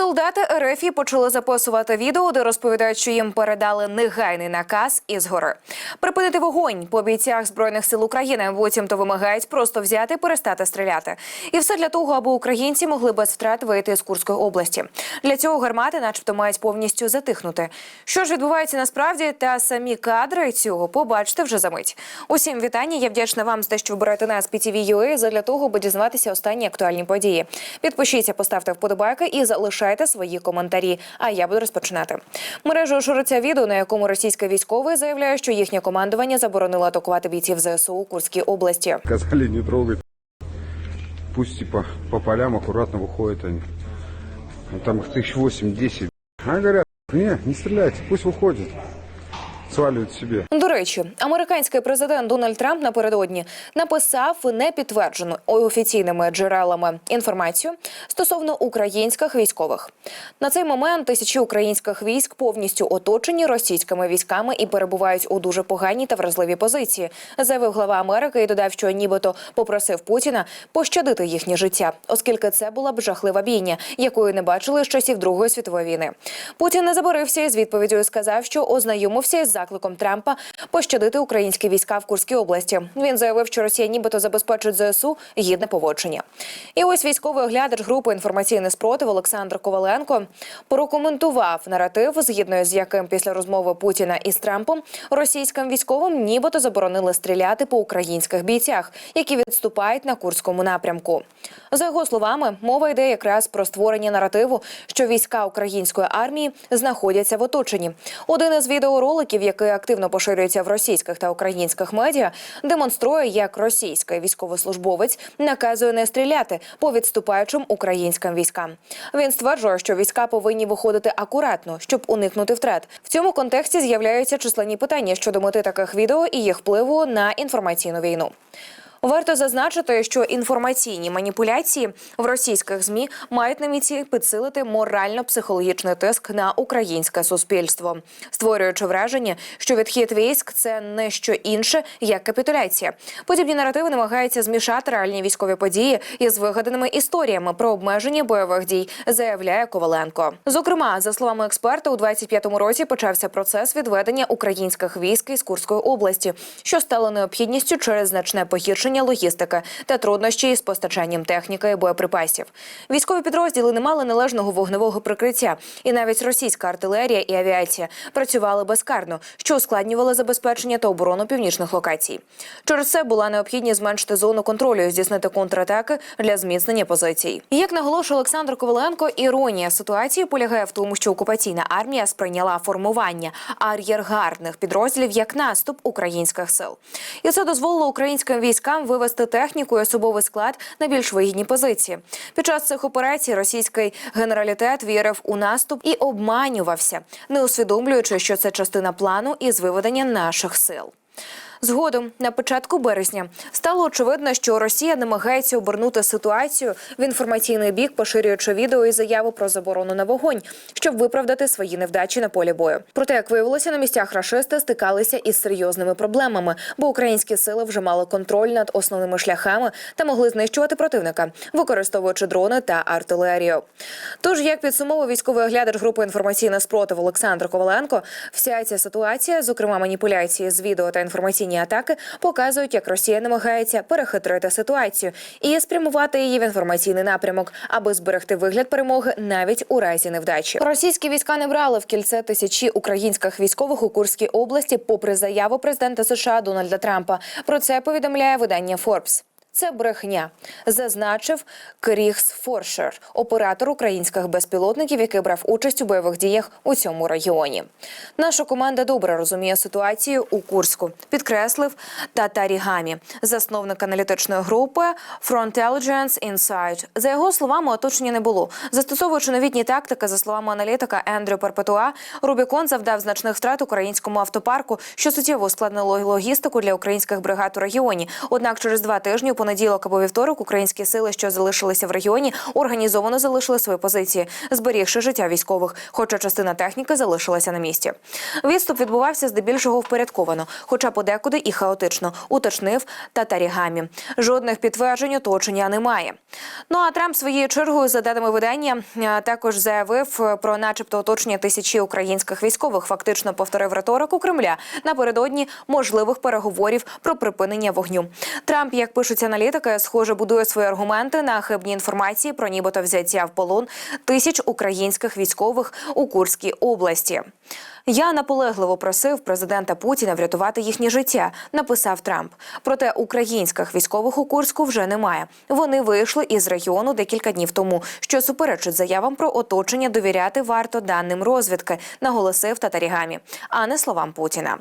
Солдати РФ почали записувати відео, де розповідають, що їм передали негайний наказ із гори. Припинити вогонь по бійцях збройних сил України. Буцімто вимагають просто взяти, перестати стріляти. І все для того, аби українці могли без втрат вийти з Курської області. Для цього гармати, начебто, мають повністю затихнути. Що ж відбувається насправді, та самі кадри цього побачите вже за мить. Усім вітання. Я вдячна вам за те, що вибираєте нас PTV.ua задля того, аби дізнаватися останні актуальні події. Підпишіться, поставте вподобайки і залишайте свої коментарі. А я буду розпочинати. Мережею шириться відео, на якому російський військовий заявляє, що їхнє командування заборонило атакувати бійців ЗСУ у Курській області. Сказали не трогать. Пусть типа по полям аккуратно выходят они. Ну, там их тысяч восемь-десять. А говорят, не, не стреляйте, пусть выходят. Сваливают себе. До речі, американський президент Дональд Трамп напередодні написав непідтверджену офіційними джерелами інформацію стосовно українських військових. На цей момент тисячі українських військ повністю оточені російськими військами і перебувають у дуже поганій та вразливій позиції, заявив глава Америки і додав, що нібито попросив Путіна пощадити їхнє життя, оскільки це була б жахлива бійня, якої не бачили з часів Другої світової війни. Путін не заборився із відповіддю і сказав, що ознайомився із закликом Трампа пощадити українські війська в Курській області. Він заявив, що Росія нібито забезпечить ЗСУ гідне поводження. І ось військовий оглядач групи інформаційний спротив Олександр Коваленко прокоментував наратив, згідно з яким після розмови Путіна із Трампом російським військовим нібито заборонили стріляти по українських бійцях, які відступають на курському напрямку. За його словами, мова йде якраз про створення наративу, що війська української армії знаходяться в оточенні. Один із відеороликів, який активно поширюється в російських та українських медіа, демонструє, як російський військовослужбовець наказує не стріляти по відступаючим українським військам. Він стверджує, що війська повинні виходити акуратно, щоб уникнути втрат. В цьому контексті з'являються численні питання щодо мети таких відео і їх впливу на інформаційну війну. Варто зазначити, що інформаційні маніпуляції в російських змі мають на меті підсилити морально-психологічний тиск на українське суспільство, створюючи враження, що відхід військ це не що інше як капітуляція. Подібні наративи намагаються змішати реальні військові події із вигаданими історіями про обмеження бойових дій, заявляє Коваленко. Зокрема, за словами експерта, у 25-му році почався процес відведення українських військ із Курської області, що стало необхідністю через значне погіршення логістики та труднощі із постачанням техніки і боєприпасів. Військові підрозділи не мали належного вогневого прикриття, і навіть російська артилерія і авіація працювали безкарно, що ускладнювало забезпечення та оборону північних локацій. Через це була необхідність зменшити зону контролю і здійснити контратаки для зміцнення позицій. Як наголошує Олександр Коваленко, іронія ситуації полягає в тому, що окупаційна армія сприйняла формування ар'єргардних підрозділів як наступ українських сил, і це дозволило українським військам вивести техніку і особовий склад на більш вигідні позиції. Під час цих операцій російський генералітет вірив у наступ і обманювався, не усвідомлюючи, що це частина плану із виведення наших сил. Згодом, на початку березня, стало очевидно, що Росія намагається обернути ситуацію в інформаційний бік, поширюючи відео і заяву про заборону на вогонь, щоб виправдати свої невдачі на полі бою. Проте, як виявилося, на місцях рашисти стикалися із серйозними проблемами, бо українські сили вже мали контроль над основними шляхами та могли знищувати противника, використовуючи дрони та артилерію. Тож, як підсумовував військовий оглядач групи інформаційний спротив Олександр Коваленко, вся ця ситуація, зокрема маніпуляції з відео та інформаційні атаки, показують, як Росія намагається перехитрити ситуацію і спрямувати її в інформаційний напрямок, аби зберегти вигляд перемоги навіть у разі невдачі. Російські війська не брали в кільце тисячі українських військових у Курській області, попри заяву президента США Дональда Трампа. Про це повідомляє видання Forbes. Це брехня, зазначив Крігс Форшер, оператор українських безпілотників, який брав участь у бойових діях у цьому регіоні. Наша команда добре розуміє ситуацію у Курську, підкреслив Татарі Гамі, засновник аналітичної групи Frontelligence Insight. За його словами, оточення не було. Застосовуючи новітні тактики, за словами аналітика Ендрю Перпетуа, Рубікон завдав значних втрат українському автопарку, що суттєво ускладнило логістику для українських бригад у регіоні. Однак через два тижні понеділок або вівторок українські сили, що залишилися в регіоні, організовано залишили свої позиції, зберігши життя військових, хоча частина техніки залишилася на місці. Відступ відбувався здебільшого впорядковано, хоча подекуди і хаотично, уточнив Татарігамі. Жодних підтверджень оточення немає. Ну а Трамп своєю чергою, за даними видання, е, також заявив е, про, начебто, оточення тисячі українських військових. Фактично повторив риторику Кремля напередодні можливих переговорів про припинення вогню. Трамп, як пишуть аналітики, схоже будує свої аргументи на хибній інформації про нібито взяття в полон тисяч українських військових у Курській області. Я наполегливо просив президента Путіна врятувати їхнє життя, написав Трамп. Проте українських військових у Курську вже немає. Вони вийшли із регіону декілька днів тому, що суперечить заявам про оточення. Довіряти варто даним розвідки, наголосив Татарігамі, а не словам Путіна.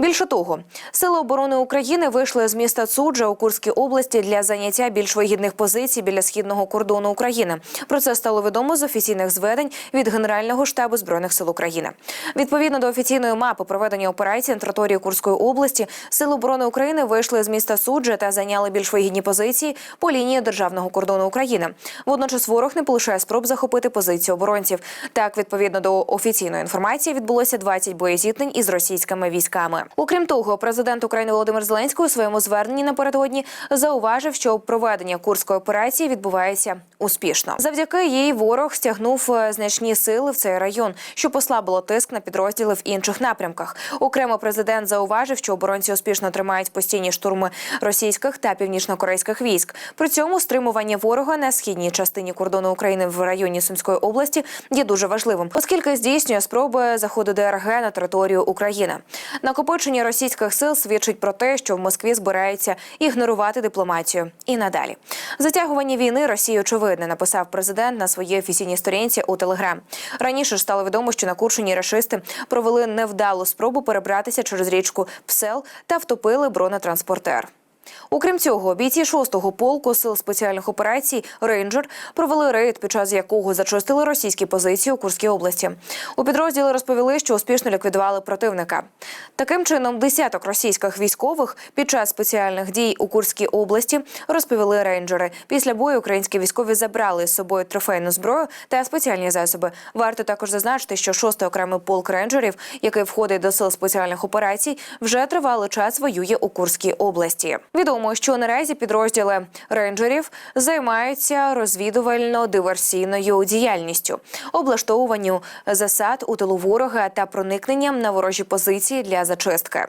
Більше того, сили оборони України вийшли з міста Цуджа у Курській області для заняття більш вигідних позицій біля східного кордону України. Про це стало відомо з офіційних зведень від Генерального штабу збройних сил України. Відповідно до офіційної мапи проведення операції на території Курської області, сили оборони України вийшли з міста Суджа та зайняли більш вигідні позиції по лінії державного кордону України. Водночас ворог не полишає спроб захопити позиції оборонців. Так, відповідно до офіційної інформації, відбулося 20 боєзіткнень із російськими військами. Окрім того, президент України Володимир Зеленський у своєму зверненні напередодні зауважив, що проведення курської операції відбувається успішно. Завдяки їй ворог стягнув е, значні сили в цей район, що послабило тиск на підрозділи в інших напрямках. Окремо президент зауважив, що оборонці успішно тримають постійні штурми російських та північнокорейських військ. При цьому стримування ворога на східній частині кордону України в районі Сумської області є дуже важливим, оскільки здійснює спроби заходу ДРГ на територію України. Накопичення російських сил свідчить про те, що в Москві збирається ігнорувати дипломатію і надалі. Затягування війни Росії очевидне, написав президент на своїй офіційній сторінці у Телеграм. Раніше ж стало відомо, що на Куршині рашисти провели невдалу спробу перебратися через річку Псел та втопили бронетранспортер. Окрім цього, бійці 6-го полку сил спеціальних операцій Рейнджер провели рейд, під час якого зачистили російські позиції у Курській області. У підрозділі розповіли, що успішно ліквідували противника. Таким чином, десяток російських військових під час спеціальних дій у Курській області розповіли рейнджери. Після бою українські військові забрали з собою трофейну зброю та спеціальні засоби. Варто також зазначити, що 6-й окремий полк рейнджерів, який входить до сил спеціальних операцій, вже тривалий час воює у Курській області. Відомо, що наразі підрозділи рейнджерів займаються розвідувально-диверсійною діяльністю, облаштовуванню засад у тилу ворога та проникненням на ворожі позиції для зачистки.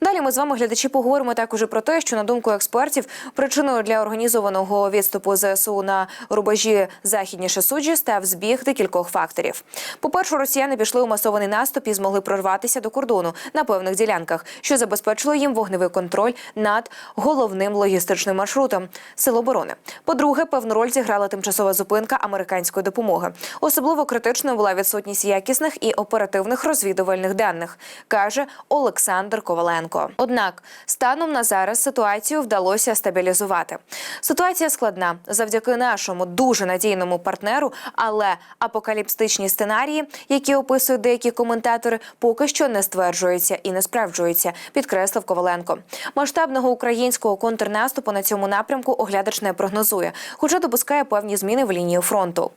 Далі ми з вами глядачі поговоримо також про те, що на думку експертів причиною для організованого відступу ЗСУ на рубежі західніше суджі став збіг декількох факторів. По-перше, росіяни пішли у масований наступ і змогли прорватися до кордону на певних ділянках, що забезпечило їм вогневий контроль над головним логістичним маршрутом сил оборони. По-друге, певну роль зіграла тимчасова зупинка американської допомоги. Особливо критичною була відсутність якісних і оперативних розвідувальних даних, каже Олександр Коваленко. Однак, станом на зараз ситуацію вдалося стабілізувати. Ситуація складна завдяки нашому дуже надійному партнеру, але апокаліпстичні сценарії, які описують деякі коментатори, поки що не стверджуються і не справджуються, підкреслив Коваленко. Масштабного українського контрнаступу на цьому напрямку оглядач не прогнозує, хоча допускає певні зміни в лінії фронту.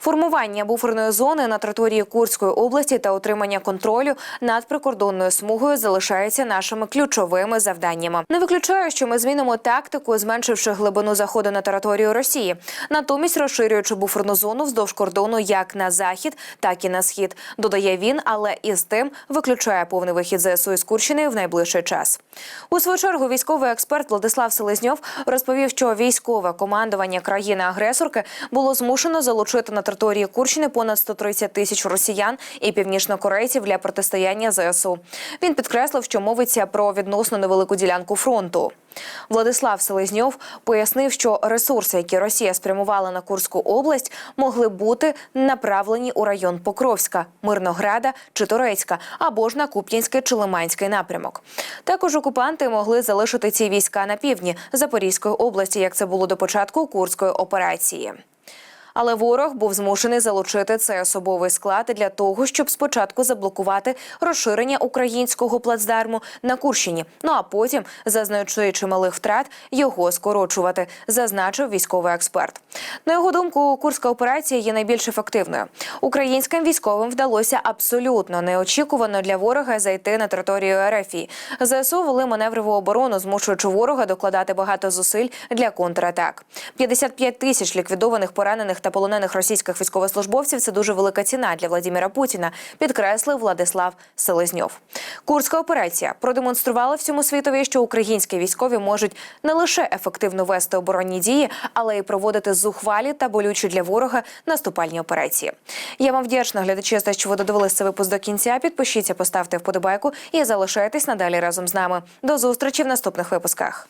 Формування буферної зони на території Курської області та отримання контролю над прикордонною смугою залишаються нашими ключовими завданнями. Не виключаю, що ми змінимо тактику, зменшивши глибину заходу на територію Росії, натомість розширюючи буферну зону вздовж кордону як на захід, так і на схід. Додає він, але із тим виключає повний вихід ЗСУ із Курщини в найближчий час. У свою чергу військовий експерт Владислав Селезньов розповів, що військове командування країни-агресорки було змушено залучити на території Курщини понад 130 тисяч росіян і північнокорейців для протистояння ЗСУ. Він підкреслив, що мовиться про відносно невелику ділянку фронту. Владислав Селезньов пояснив, що ресурси, які Росія спрямувала на Курську область, могли бути направлені у район Покровська, Мирнограда чи Торецька або ж на Куп'янський чи Лиманський напрямок. Також окупанти могли залишити ці війська на півдні Запорізької області, як це було до початку Курської операції. Але ворог був змушений залучити цей особовий склад для того, щоб спочатку заблокувати розширення українського плацдарму на Курщині. Ну а потім, зазнаючи чималих втрат, його скорочувати, зазначив військовий експерт. На його думку, курська операція є найбільш ефективною. Українським військовим вдалося абсолютно неочікувано для ворога зайти на територію РФ. ЗСУ вели маневрову оборону, змушуючи ворога докладати багато зусиль для контратак. 55 тисяч ліквідованих, поранених та полонених російських військовослужбовців це дуже велика ціна для Владимира Путіна, підкреслив Владислав Селезньов. Курська операція продемонструвала всьому світові, що українські військові можуть не лише ефективно вести оборонні дії, але й проводити зухвалі та болючі для ворога наступальні операції. Я вам вдячна, глядачі, за те, що ви додивилися цей випуск до кінця. Підпишіться, поставте вподобайку і залишайтесь надалі разом з нами. До зустрічі в наступних випусках.